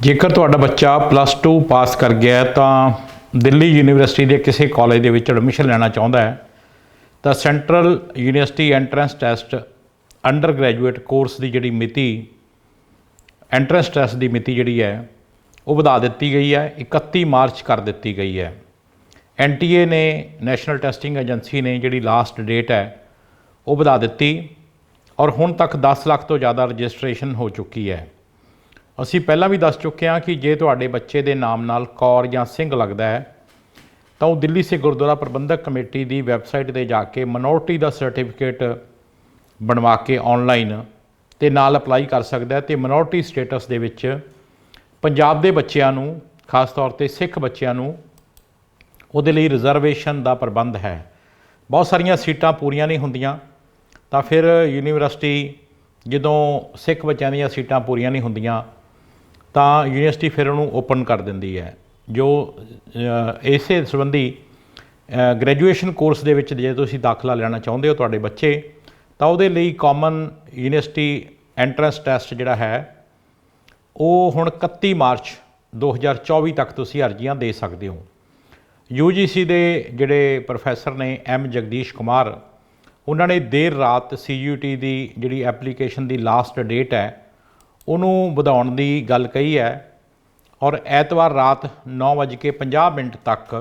ਜੇਕਰ ਤੁਹਾਡਾ ਬੱਚਾ ਪਲੱਸ 2 ਪਾਸ ਕਰ ਗਿਆ ਤਾਂ ਦਿੱਲੀ ਯੂਨੀਵਰਸਿਟੀ ਦੇ ਕਿਸੇ ਕਾਲਜ ਦੇ ਵਿੱਚ ਐਡਮਿਸ਼ਨ ਲੈਣਾ ਚਾਹੁੰਦਾ ਹੈ, ਤਾਂ central university entrance test undergraduate course ਦੀ ਜਿਹੜੀ ਮਿਤੀ ਐਂਟਰੈਂਸ ਟੈਸਟ ਦੀ ਮਿਤੀ ਜਿਹੜੀ ਹੈ, ਉਹ ਵਧਾ ਦਿੱਤੀ ਗਈ ਹੈ 31 ਮਾਰਚ ਕਰ ਦਿੱਤੀ ਗਈ ਹੈ। ਐਨਟੀਏ ਨੇ ਨੈਸ਼ਨਲ ਟੈਸਟਿੰਗ ਏਜੰਸੀ ਨੇ ਜਿਹੜੀ ਲਾਸਟ ਡੇਟ ਹੈ, ਉਹ ਵਧਾ ਦਿੱਤੀ ਔਰ ਹੁਣ ਤੱਕ 10 ਲੱਖ ਤੋਂ ਜ਼ਿਆਦਾ ਰਜਿਸਟ੍ਰੇਸ਼ਨ ਹੋ ਚੁੱਕੀ ਹੈ। ਅਸੀਂ ਪਹਿਲਾਂ ਵੀ ਦੱਸ ਚੁੱਕੇ ਹਾਂ ਕਿ ਜੇ ਤੁਹਾਡੇ ਬੱਚੇ ਦੇ ਨਾਮ ਨਾਲ ਕੌਰ ਜਾਂ ਸਿੰਘ ਲੱਗਦਾ ਹੈ, ਤਾਂ ਉਹ ਦਿੱਲੀ ਸੇ ਗੁਰਦੁਆਰਾ ਪ੍ਰਬੰਧਕ ਕਮੇਟੀ ਦੀ ਵੈਬਸਾਈਟ ਤੇ ਜਾ ਕੇ ਮਨੋਰਟੀ ਦਾ ਸਰਟੀਫਿਕੇਟ ਬਣਵਾ ਕੇ ਆਨਲਾਈਨ ਤੇ ਨਾਲ ਅਪਲਾਈ ਕਰ ਸਕਦਾ ਹੈ ਤੇ ਮਿਨੋਰਟੀ ਸਟੇਟਸ ਦੇ ਵਿੱਚ ਪੰਜਾਬ ਦੇ ਬੱਚਿਆਂ ਨੂੰ, ਖਾਸ ਤੌਰ ਤੇ ਸਿੱਖ ਬੱਚਿਆਂ ਨੂੰ, ਉਹਦੇ ਲਈ ਰਿਜ਼ਰਵੇਸ਼ਨ ਦਾ ਪ੍ਰਬੰਧ ਹੈ। ਬਹੁਤ ਸਾਰੀਆਂ ਸੀਟਾਂ ਪੂਰੀਆਂ ਨਹੀਂ ਹੁੰਦੀਆਂ, ਤਾਂ ਫਿਰ ਯੂਨੀਵਰਸਿਟੀ ਜਦੋਂ ਸਿੱਖ ਬੱਚਿਆਂ ਦੀਆਂ ਸੀਟਾਂ ਪੂਰੀਆਂ ਨਹੀਂ ਹੁੰਦੀਆਂ ਤਾਂ ਯੂਨੀਵਰਸਿਟੀ ਫਿਰ ਉਹਨੂੰ ਓਪਨ ਕਰ ਦਿੰਦੀ ਹੈ। ਜੋ ਇਸੇ ਸੰਬੰਧੀ ਗ੍ਰੈਜੂਏਸ਼ਨ ਕੋਰਸ ਦੇ ਵਿੱਚ ਜੇ ਤੁਸੀਂ ਦਾਖਲਾ ਲੈਣਾ ਚਾਹੁੰਦੇ ਹੋ ਤੁਹਾਡੇ ਬੱਚੇ, ਤਾਂ ਉਹਦੇ ਲਈ ਕਾਮਨ ਯੂਨੀਵਰਸਿਟੀ ਐਂਟਰੈਂਸ ਟੈਸਟ ਜਿਹੜਾ ਹੈ, ਉਹ ਹੁਣ 31 ਮਾਰਚ 2024 ਤੱਕ ਤੁਸੀਂ ਅਰਜ਼ੀਆਂ ਦੇ ਸਕਦੇ ਹੋ। UGC ਦੇ ਜਿਹੜੇ ਪ੍ਰੋਫੈਸਰ ਨੇ ਐਮ ਜਗਦੀਸ਼ ਕੁਮਾਰ, ਉਹਨਾਂ ਨੇ ਦੇਰ ਰਾਤ CUT ਦੀ ਜਿਹੜੀ ਐਪਲੀਕੇਸ਼ਨ ਦੀ ਲਾਸਟ ਡੇਟ ਹੈ ਉਹਨੂੰ ਵਧਾਉਣ ਦੀ ਗੱਲ ਕਹੀ ਹੈ ਔਰ ਐਤਵਾਰ ਰਾਤ 9:50 ਮਿੰਟ ਤੱਕ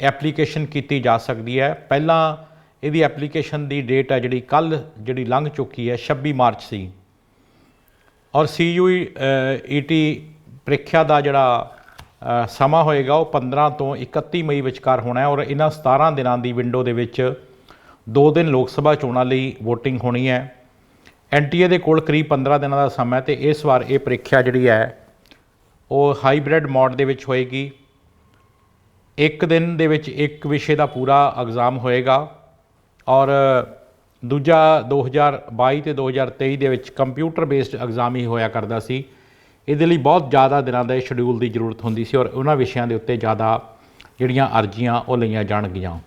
ਐਪਲੀਕੇਸ਼ਨ ਕੀਤੀ ਜਾ ਸਕਦੀ ਹੈ। ਪਹਿਲਾਂ ਇਹਦੀ ਐਪਲੀਕੇਸ਼ਨ ਦੀ ਡੇਟ ਹੈ ਜਿਹੜੀ ਕੱਲ ਜਿਹੜੀ ਲੰਘ ਚੁੱਕੀ ਹੈ 26 ਮਾਰਚ ਸੀ। ਔਰ ਸੀਯੂਈਟੀ ਪ੍ਰੀਖਿਆ ਦਾ ਜਿਹੜਾ ਸਮਾਂ ਹੋਏਗਾ ਉਹ 15 ਤੋਂ 31 ਮਈ ਵਿਚਕਾਰ ਹੋਣਾ ਹੈ ਔਰ ਇਹਨਾਂ 17 ਦਿਨਾਂ ਦੀ ਵਿੰਡੋ ਦੇ ਵਿੱਚ 2 ਦਿਨ ਲੋਕ ਸਭਾ ਚੋਣਾਂ ਲਈ VOTING ਹੋਣੀ ਹੈ। ਐਨਟੀਏ ਦੇ ਕੋਲ ਕਰੀਬ 15 ਦਿਨਾਂ ਦਾ ਸਮਾਂ ਹੈ ਤੇ ਇਸ ਵਾਰ ਇਹ ਪ੍ਰੀਖਿਆ ਜਿਹੜੀ ਹੈ, ਉਹ ਹਾਈਬ੍ਰਿਡ ਮੋਡ ਦੇ ਵਿੱਚ ਹੋਏਗੀ। ਇੱਕ ਦਿਨ ਦੇ ਵਿੱਚ ਇੱਕ ਵਿਸ਼ੇ ਦਾ ਪੂਰਾ ਐਗਜ਼ਾਮ ਹੋਏਗਾ ਔਰ ਦੂਜਾ 2022 ਤੇ 2023 ਦੇ ਵਿੱਚ ਕੰਪਿਊਟਰ ਬੇਸਡ ਐਗਜ਼ਾਮ ਹੀ ਹੋਇਆ ਕਰਦਾ ਸੀ। ਇਹਦੇ ਲਈ ਬਹੁਤ ਜ਼ਿਆਦਾ ਦਿਨਾਂ ਦਾ ਸ਼ਡਿਊਲ ਦੀ ਜ਼ਰੂਰਤ ਹੁੰਦੀ ਸੀ ਔਰ ਉਹਨਾਂ ਵਿਸ਼ਿਆਂ ਦੇ ਉੱਤੇ ਜ਼ਿਆਦਾ ਜਿਹੜੀਆਂ ਅਰਜ਼ੀਆਂ ਉਹ ਲਈਆਂ ਜਾਣਗੀਆਂ।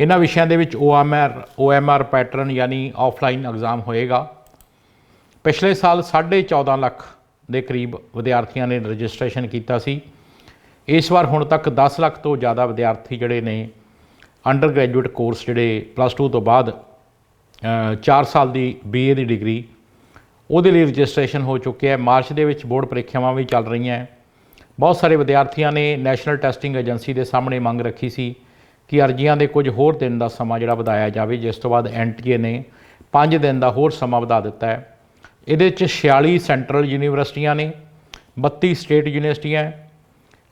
ਇਹਨਾਂ ਵਿਸ਼ਿਆਂ ਦੇ ਵਿੱਚ OMR OMR ਪੈਟਰਨ ਯਾਨੀ ਆਫਲਾਈਨ ਐਗਜ਼ਾਮ ਹੋਏਗਾ। ਪਿਛਲੇ ਸਾਲ 14.5 ਲੱਖ ਦੇ ਕਰੀਬ ਵਿਦਿਆਰਥੀਆਂ ਨੇ ਰਜਿਸਟ੍ਰੇਸ਼ਨ ਕੀਤਾ ਸੀ। ਇਸ ਵਾਰ ਹੁਣ ਤੱਕ 10 ਲੱਖ ਤੋਂ ਜ਼ਿਆਦਾ ਵਿਦਿਆਰਥੀ ਜਿਹੜੇ ਨੇ ਅੰਡਰ ਗ੍ਰੈਜੂਏਟ ਕੋਰਸ ਜਿਹੜੇ ਪਲੱਸ 2 ਤੋਂ ਬਾਅਦ 4 ਸਾਲ ਦੀ ਬੀਏ ਦੀ ਡਿਗਰੀ, ਉਹਦੇ ਲਈ ਰਜਿਸਟ੍ਰੇਸ਼ਨ ਹੋ ਚੁੱਕਿਆ ਹੈ। ਮਾਰਚ ਦੇ ਵਿੱਚ ਬੋਰਡ ਪ੍ਰੀਖਿਆਵਾਂ ਵੀ ਚੱਲ ਰਹੀਆਂ ਬਹੁਤ ਸਾਰੇ ਵਿਦਿਆਰਥੀਆਂ ਨੇ ਨੈਸ਼ਨਲ ਟੈਸਟਿੰਗ ਏਜੰਸੀ ਦੇ ਸਾਹਮਣੇ ਮੰਗ ਰੱਖੀ ਸੀ। ਕਿ ਅਰਜ਼ੀਆਂ ਦੇ ਕੁਝ ਹੋਰ ਦਿਨ ਦਾ ਸਮਾਂ ਜਿਹੜਾ ਵਧਾਇਆ ਜਾਵੇ ਜਿਸ ਤੋਂ ਬਾਅਦ ਐਨਟੀਏ ਨੇ 5 ਦਿਨ ਦਾ ਹੋਰ ਸਮਾਂ ਵਧਾ ਦਿੱਤਾ ਹੈ। ਇਹਦੇ ਵਿੱਚ 46 ਸੈਂਟਰਲ ਯੂਨੀਵਰਸਿਟੀਆਂ ਨੇ 32 ਸਟੇਟ ਯੂਨੀਵਰਸਿਟੀਆਂ ਹੈ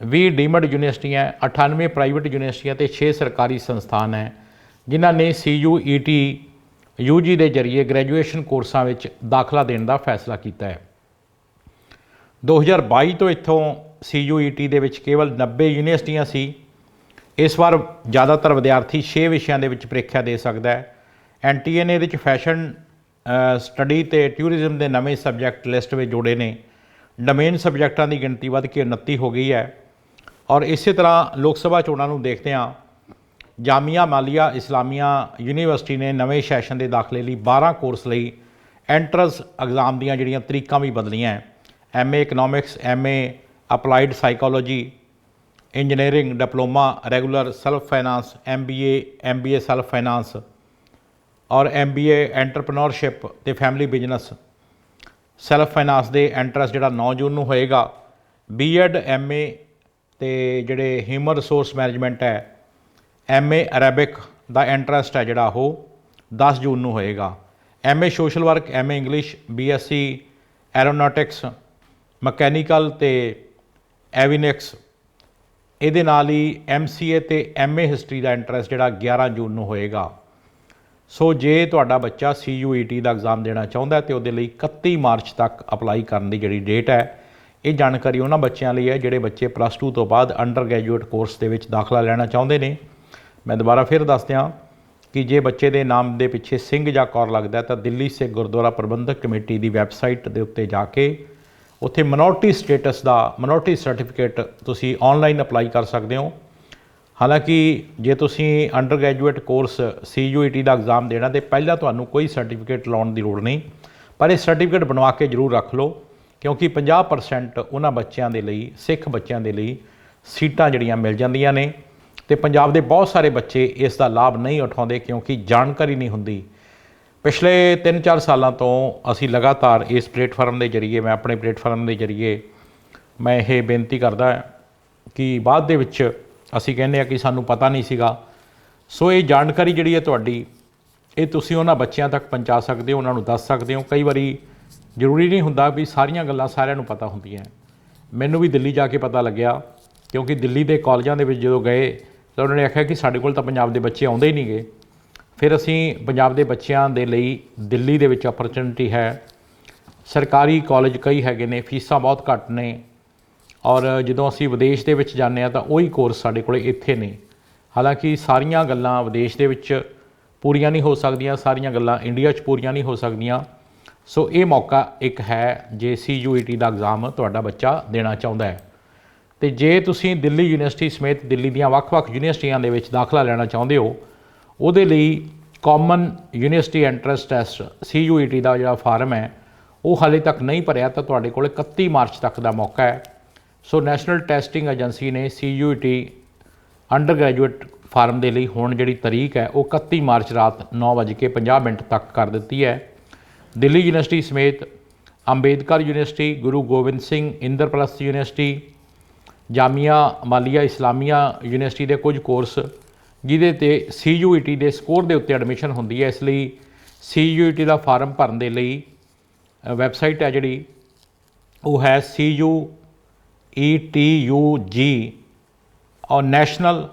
20 ਡੀਮਡ ਯੂਨੀਵਰਸਿਟੀਆਂ ਹੈ, 98 ਪ੍ਰਾਈਵੇਟ ਯੂਨੀਵਰਸਿਟੀਆਂ ਤੇ 6 ਸਰਕਾਰੀ ਸੰਸਥਾਨ ਹੈ ਜਿਨ੍ਹਾਂ ਨੇ CUET UG ਦੇ ਜ਼ਰੀਏ ਗ੍ਰੈਜੂਏਸ਼ਨ ਕੋਰਸਾਂ ਵਿੱਚ ਦਾਖਲਾ ਦੇਣ ਦਾ ਫੈਸਲਾ ਕੀਤਾ ਹੈ। 2022 ਤੋਂ ਇੱਥੋਂ CUET ਦੇ ਵਿੱਚ ਕੇਵਲ 90 ਯੂਨੀਵਰਸਿਟੀਆਂ ਸੀ ਇਸ ਵਾਰ ਜ਼ਿਆਦਾਤਰ ਵਿਦਿਆਰਥੀ 6 ਵਿਸ਼ਿਆਂ ਦੇ ਵਿੱਚ ਪ੍ਰੀਖਿਆ ਦੇ ਸਕਦਾ ਹੈ। ਐਨਟੀਏ ਨੇ ਇਹਦੇ ਵਿੱਚ ਫੈਸ਼ਨ ਸਟੱਡੀ ਤੇ ਟੂਰਿਜ਼ਮ ਦੇ ਨਵੇਂ ਸਬਜੈਕਟ ਲਿਸਟ ਵਿੱਚ ਜੋੜੇ ਨੇ। ਡੋਮੇਨ ਸਬਜੈਕਟਾਂ ਦੀ ਗਿਣਤੀ ਵੱਧ ਕੇ 29 ਹੋ ਗਈ ਹੈ। ਔਰ ਇਸੇ ਤਰ੍ਹਾਂ ਲੋਕ ਸਭਾ ਚੋਣਾਂ ਨੂੰ ਦੇਖਦੇ ਹਾਂ। ਜਾਮੀਆ ਮਾਲੀਆ ਇਸਲਾਮੀਆ ਯੂਨੀਵਰਸਿਟੀ ਨੇ ਨਵੇਂ ਸੈਸ਼ਨ ਦੇ ਦਾਖਲੇ ਲਈ 12 ਕੋਰਸ ਲਈ ਐਂਟਰੈਂਸ ਐਗਜ਼ਾਮ ਦੀਆਂ ਜਿਹੜੀਆਂ ਤਰੀਕਾਂ ਵੀ ਬਦਲੀਆਂ ਹੈ। MA economics MA applied psychology engineering diploma regular self finance MBA MBA self finance ਔਰ ਐਮਬੀਏ ਐਂਟਰਪ੍ਰੀਨਿਓਰਸ਼ਿਪ ਤੇ ਫੈਮਿਲੀ ਬਿਜ਼ਨਸ ਸੈਲਫ ਫਾਈਨਾਂਸ ਦੇ ਐਂਟਰਸ ਜਿਹੜਾ 9 ਜੂਨ ਨੂੰ ਹੋਏਗਾ ਬੀਐਡ ਐਮਏ ਤੇ ਜਿਹੜੇ ਹਿਊਮਨ ਰਿਸੋਰਸ ਮੈਨੇਜਮੈਂਟ ਹੈ ਐਮਏ ਅਰੈਬਿਕ ਦਾ ਐਂਟਰੈਂਸ ਹੈ ਜਿਹੜਾ ਉਹ 10 ਜੂਨ ਨੂੰ ਹੋਏਗਾ। MA social work MA English BSc aeronautics mechanical ਤੇ ਐਵਿਨਿਕਸ ਇਹਦੇ ਨਾਲ ਹੀ ਐਮਸੀਏ ਤੇ ਐਮਏ ਹਿਸਟਰੀ ਦਾ ਇੰਟਰਸਟ ਜਿਹੜਾ 11 ਜੂਨ ਨੂੰ ਹੋਏਗਾ। ਸੋ ਜੇ ਤੁਹਾਡਾ ਬੱਚਾ CUET ਦਾ ਐਗਜ਼ਾਮ ਦੇਣਾ ਚਾਹੁੰਦਾ ਹੈ ਤੇ ਉਹਦੇ ਲਈ 31 ਮਾਰਚ ਤੱਕ ਅਪਲਾਈ ਕਰਨ ਦੀ ਜਿਹੜੀ ਡੇਟ ਹੈ, ਇਹ ਜਾਣਕਾਰੀ ਉਹਨਾਂ ਬੱਚਿਆਂ ਲਈ ਹੈ ਜਿਹੜੇ ਬੱਚੇ ਪਲੱਸ 2 ਤੋਂ ਬਾਅਦ ਅੰਡਰ ਗ੍ਰੈਜੂਏਟ ਕੋਰਸ ਦੇ ਵਿੱਚ ਦਾਖਲਾ ਲੈਣਾ ਚਾਹੁੰਦੇ ਨੇ। ਮੈਂ ਦੁਬਾਰਾ ਫਿਰ ਦੱਸ ਦਿਆਂ ਕਿ ਜੇ ਬੱਚੇ ਦੇ ਨਾਮ ਦੇ ਪਿੱਛੇ ਸਿੰਘ ਜਾਂ ਕੌਰ ਲੱਗਦਾ ਤਾਂ ਦਿੱਲੀ ਸੇ ਗੁਰਦੁਆਰਾ ਪ੍ਰਬੰਧਕ ਕਮੇਟੀ ਦੀ ਵੈਬਸਾਈਟ ਦੇ ਉੱਤੇ ਜਾ ਕੇ ਉੱਥੇ ਮਿਨੋਰਟੀ ਸਟੇਟਸ ਦਾ ਮਿਨੋਰਟੀ ਸਰਟੀਫਿਕੇਟ ਤੁਸੀਂ ਆਨਲਾਈਨ ਅਪਲਾਈ ਕਰ ਸਕਦੇ ਹੋ। ਹਾਲਾਂਕਿ ਜੇ ਤੁਸੀਂ ਅੰਡਰ ਗ੍ਰੈਜੂਏਟ ਕੋਰਸ CUET ਦਾ ਐਗਜ਼ਾਮ ਦੇਣਾ ਤੇ ਪਹਿਲਾਂ ਤੁਹਾਨੂੰ ਕੋਈ ਸਰਟੀਫਿਕੇਟ ਲਾਉਣ ਦੀ ਲੋੜ ਨਹੀਂ। ਪਰ ਇਹ ਸਰਟੀਫਿਕੇਟ ਬਣਵਾ ਕੇ ਜ਼ਰੂਰ ਰੱਖ ਲਓ, ਕਿਉਂਕਿ 50% ਉਹਨਾਂ ਬੱਚਿਆਂ ਦੇ ਲਈ, ਸਿੱਖ ਬੱਚਿਆਂ ਦੇ ਲਈ ਸੀਟਾਂ ਜਿਹੜੀਆਂ ਮਿਲ ਜਾਂਦੀਆਂ ਨੇ। ਤੇ ਪੰਜਾਬ ਦੇ ਬਹੁਤ ਸਾਰੇ ਬੱਚੇ ਇਸ ਦਾ ਲਾਭ ਨਹੀਂ ਉਠਾਉਂਦੇ, ਕਿਉਂਕਿ ਜਾਣਕਾਰੀ ਨਹੀਂ ਹੁੰਦੀ ਪਿਛਲੇ 3-4 ਸਾਲਾਂ ਤੋਂ ਅਸੀਂ ਲਗਾਤਾਰ ਇਸ ਪਲੇਟਫਾਰਮ ਦੇ ਜ਼ਰੀਏ, ਮੈਂ ਆਪਣੇ ਪਲੇਟਫਾਰਮ ਦੇ ਜ਼ਰੀਏ, ਮੈਂ ਇਹ ਬੇਨਤੀ ਕਰਦਾ ਕਿ ਬਾਅਦ ਦੇ ਵਿੱਚ ਅਸੀਂ ਕਹਿੰਦੇ ਆ ਕਿ ਸਾਨੂੰ ਪਤਾ ਨਹੀਂ ਸੀਗਾ। ਸੋ ਇਹ ਜਾਣਕਾਰੀ ਜਿਹੜੀ ਹੈ ਤੁਹਾਡੀ, ਇਹ ਤੁਸੀਂ ਉਹਨਾਂ ਬੱਚਿਆਂ ਤੱਕ ਪਹੁੰਚਾ ਸਕਦੇ ਹੋ, ਉਹਨਾਂ ਨੂੰ ਦੱਸ ਸਕਦੇ ਹੋ। ਕਈ ਵਾਰੀ ਜ਼ਰੂਰੀ ਨਹੀਂ ਹੁੰਦਾ ਵੀ ਸਾਰੀਆਂ ਗੱਲਾਂ ਸਾਰਿਆਂ ਨੂੰ ਪਤਾ ਹੁੰਦੀਆਂ। ਮੈਨੂੰ ਵੀ ਦਿੱਲੀ ਜਾ ਕੇ ਪਤਾ ਲੱਗਿਆ, ਕਿਉਂਕਿ ਦਿੱਲੀ ਦੇ ਕਾਲਜਾਂ ਦੇ ਵਿੱਚ ਜਦੋਂ ਗਏ ਤਾਂ ਉਹਨਾਂ ਨੇ ਆਖਿਆ ਕਿ ਸਾਡੇ ਕੋਲ ਤਾਂ ਪੰਜਾਬ ਦੇ ਬੱਚੇ ਆਉਂਦੇ ਹੀ ਨਹੀਂਗੇ ਫਿਰ ਅਸੀਂ ਪੰਜਾਬ ਦੇ ਬੱਚਿਆਂ ਦੇ ਲਈ ਦਿੱਲੀ ਦੇ ਵਿੱਚ ਓਪਰਚੁਨਿਟੀ ਹੈ। ਸਰਕਾਰੀ ਕਾਲਜ ਕਈ ਹੈਗੇ ਨੇ, ਫੀਸਾਂ ਬਹੁਤ ਘੱਟ ਨੇ ਔਰ ਜਦੋਂ ਅਸੀਂ ਵਿਦੇਸ਼ ਦੇ ਵਿੱਚ ਜਾਂਦੇ ਆ ਤਾਂ ਉਹੀ ਕੋਰਸ ਸਾਡੇ ਕੋਲੇ ਇੱਥੇ ਨੇ। ਹਾਲਾਂਕਿ ਸਾਰੀਆਂ ਗੱਲਾਂ ਵਿਦੇਸ਼ ਦੇ ਵਿੱਚ ਪੂਰੀਆਂ ਨਹੀਂ ਹੋ ਸਕਦੀਆਂ, ਸਾਰੀਆਂ ਗੱਲਾਂ ਇੰਡੀਆ 'ਚ ਪੂਰੀਆਂ ਨਹੀਂ ਹੋ ਸਕਦੀਆਂ। ਸੋ ਇਹ ਮੌਕਾ ਇੱਕ ਹੈ ਜੇ ਸੀਯੂਈਟੀ ਦਾ ਐਗਜ਼ਾਮ ਤੁਹਾਡਾ ਬੱਚਾ ਦੇਣਾ ਚਾਹੁੰਦਾ ਹੈ। ਤੇ ਜੇ ਤੁਸੀਂ ਦਿੱਲੀ ਯੂਨੀਵਰਸਿਟੀ ਸਮੇਤ ਦਿੱਲੀ ਦੀਆਂ ਵੱਖ-ਵੱਖ ਯੂਨੀਵਰਸਿਟੀਆਂ ਦੇ ਵਿੱਚ ਦਾਖਲਾ ਲੈਣਾ ਚਾਹੁੰਦੇ ਹੋ ਉਹਦੇ ਲਈ common university entrance test CUET ਦਾ ਜਿਹੜਾ ਫਾਰਮ ਹੈ, ਉਹ ਹਾਲੇ ਤੱਕ ਨਹੀਂ ਭਰਿਆ, ਤਾਂ ਤੁਹਾਡੇ ਕੋਲ 31 ਮਾਰਚ ਤੱਕ ਦਾ ਮੌਕਾ ਹੈ। ਸੋ ਨੈਸ਼ਨਲ ਟੈਸਟਿੰਗ ਏਜੰਸੀ ਨੇ ਸੀਯੂਈਟੀ ਅੰਡਰ ਗ੍ਰੈਜੂਏਟ ਫਾਰਮ ਦੇ ਲਈ ਹੁਣ ਜਿਹੜੀ ਤਰੀਕ ਹੈ, ਉਹ 31 ਮਾਰਚ ਰਾਤ 9:50 ਮਿੰਟ ਤੱਕ ਕਰ ਦਿੱਤੀ ਹੈ। ਦਿੱਲੀ ਯੂਨੀਵਰਸਿਟੀ ਸਮੇਤ Ambedkar University, Guru Gobind Singh Indraprastha University, Jamia Millia Islamia University ਦੇ ਕੁਝ ਕੋਰਸ ਜਿਹਦੇ ਤੇ ਸੀਯੂਈਟੀ ਦੇ ਸਕੋਰ ਦੇ ਉੱਤੇ ਐਡਮਿਸ਼ਨ ਹੁੰਦੀ ਹੈ। ਇਸ ਲਈ ਸੀਯੂਈਟੀ ਦਾ ਫਾਰਮ ਭਰਨ ਦੇ ਲਈ ਵੈਬਸਾਈਟ ਹੈ ਜਿਹੜੀ, ਉਹ ਹੈ CUETUG ਔਰ national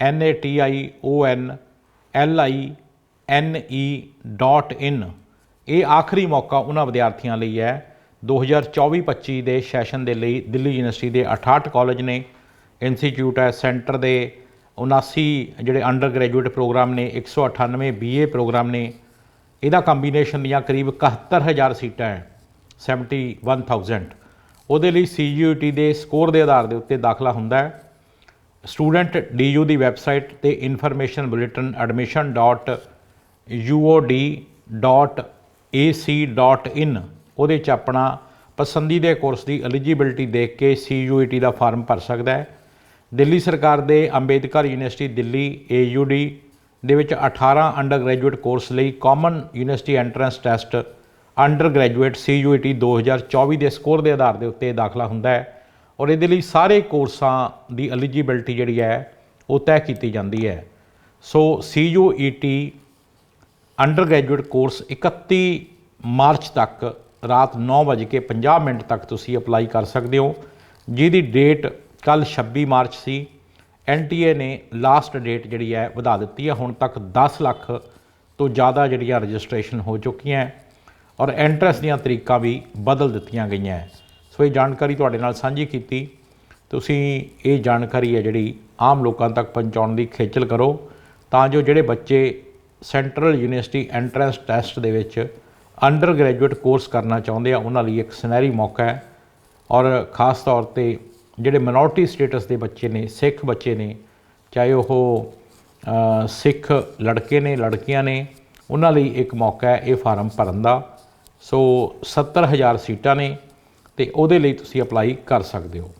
N A T I O N L I N E dot in. ਇਹ ਆਖਰੀ ਮੌਕਾ ਉਹਨਾਂ ਵਿਦਿਆਰਥੀਆਂ ਲਈ ਹੈ। 2024-25 ਦੇ ਸੈਸ਼ਨ ਦੇ ਲਈ ਦਿੱਲੀ ਯੂਨੀਵਰਸਿਟੀ ਦੇ 68 ਕਾਲਜ ਨੇ। ਇੰਸਟੀਚਿਊਟ ਹੈ, ਸੈਂਟਰ ਦੇ 79 ਜਿਹੜੇ ਅੰਡਰ ਗ੍ਰੈਜੂਏਟ ਪ੍ਰੋਗਰਾਮ ਨੇ 198 ਬੀਏ ਪ੍ਰੋਗਰਾਮ ਨੇ, ਇਹਦਾ ਕੰਬੀਨੇਸ਼ਨ ਦੀਆਂ ਕਰੀਬ 71000 ਸੀਟਾਂ ਹੈ 71000 ਉਹਦੇ ਲਈ ਸੀਯੂਟੀ ਦੇ ਸਕੋਰ ਦੇ ਆਧਾਰ ਦੇ ਉੱਤੇ ਦਾਖਲਾ ਹੁੰਦਾ ਹੈ। ਸਟੂਡੈਂਟ ਡੀਯੂ ਦੀ ਵੈਬਸਾਈਟ ਤੇ information.admission.uod.ac.in ਉਹਦੇ ਚ ਆਪਣਾ ਪਸੰਦੀਦੇ ਕੋਰਸ ਦੀ ਐਲੀਜੀਬਿਲਟੀ ਦੇਖ ਕੇ ਸੀਯੂਈਟੀ ਦਾ ਫਾਰਮ ਭਰ ਸਕਦਾ ਹੈ। ਦਿੱਲੀ ਸਰਕਾਰ ਦੇ ਅੰਬੇਦਕਰ ਯੂਨੀਵਰਸਿਟੀ ਦਿੱਲੀ AUD ਦੇ ਵਿੱਚ 18 ਅੰਡਰ ਗ੍ਰੈਜੂਏਟ ਕੋਰਸ ਲਈ common university entrance test undergraduate CUET 2024 ਦੇ ਸਕੋਰ ਦੇ ਆਧਾਰ ਦੇ ਉੱਤੇ ਦਾਖਲਾ ਹੁੰਦਾ ਹੈ ਔਰ ਇਹਦੇ ਲਈ ਸਾਰੇ ਕੋਰਸਾਂ ਦੀ ਐਲੀਜੀਬਿਲਟੀ ਜਿਹੜੀ ਹੈ, ਉਹ ਤੈਅ ਕੀਤੀ ਜਾਂਦੀ ਹੈ। So CUET undergraduate course 31 March ਤੱਕ ਰਾਤ 9:50 ਮਿੰਟ ਤੱਕ ਤੁਸੀਂ ਅਪਲਾਈ ਕਰ ਸਕਦੇ ਹੋ, ਜਿਹਦੀ ਡੇਟ ਕੱਲ 26 ਮਾਰਚ ਸੀ। ਐਨਟੀਏ ਨੇ ਲਾਸਟ ਡੇਟ ਜਿਹੜੀ ਹੈ ਵਧਾ ਦਿੱਤੀ ਹੈ। ਹੁਣ ਤੱਕ 10 ਲੱਖ ਤੋਂ ਜ਼ਿਆਦਾ ਜਿਹੜੀਆਂ ਰਜਿਸਟ੍ਰੇਸ਼ਨ ਹੋ ਚੁੱਕੀਆਂ ਔਰ ਐਂਟਰੈਂਸ ਦੀਆਂ ਤਰੀਕਾਂ ਵੀ ਬਦਲ ਦਿੱਤੀਆਂ ਗਈਆਂ ਸੋ ਇਹ ਜਾਣਕਾਰੀ ਤੁਹਾਡੇ ਨਾਲ ਸਾਂਝੀ ਕੀਤੀ। ਤੁਸੀਂ ਇਹ ਜਾਣਕਾਰੀ ਹੈ ਜਿਹੜੀ ਆਮ ਲੋਕਾਂ ਤੱਕ ਪਹੁੰਚਾਉਣ ਦੀ ਖੇਚਲ ਕਰੋ ਤਾਂ ਜੋ ਜਿਹੜੇ ਬੱਚੇ ਸੈਂਟਰਲ ਯੂਨੀਵਰਸਿਟੀ ਐਂਟਰੈਂਸ ਟੈਸਟ ਦੇ ਵਿੱਚ ਅੰਡਰ ਗ੍ਰੈਜੂਏਟ ਕੋਰਸ ਕਰਨਾ ਚਾਹੁੰਦੇ ਆ, ਉਹਨਾਂ ਲਈ ਇੱਕ ਸੁਨਹਿਰੀ ਮੌਕਾ ਹੈ। ਔਰ ਖਾਸ ਤੌਰ ਤੇ ਜਿਹੜੇ ਮਿਨੋਰਟੀ ਸਟੇਟਸ ਦੇ ਬੱਚੇ ਨੇ, ਸਿੱਖ ਬੱਚੇ ਨੇ, ਚਾਹੇ ਉਹ ਸਿੱਖ ਲੜਕੇ ਨੇ, ਲੜਕੀਆਂ ਨੇ, ਉਹਨਾਂ ਲਈ ਇੱਕ ਮੌਕਾ ਹੈ ਇਹ ਫਾਰਮ ਭਰਨ ਦਾ। ਸੋ 70000 ਸੀਟਾਂ ਨੇ ਤੇ ਉਹਦੇ ਲਈ ਤੁਸੀਂ ਅਪਲਾਈ ਕਰ ਸਕਦੇ ਹੋ।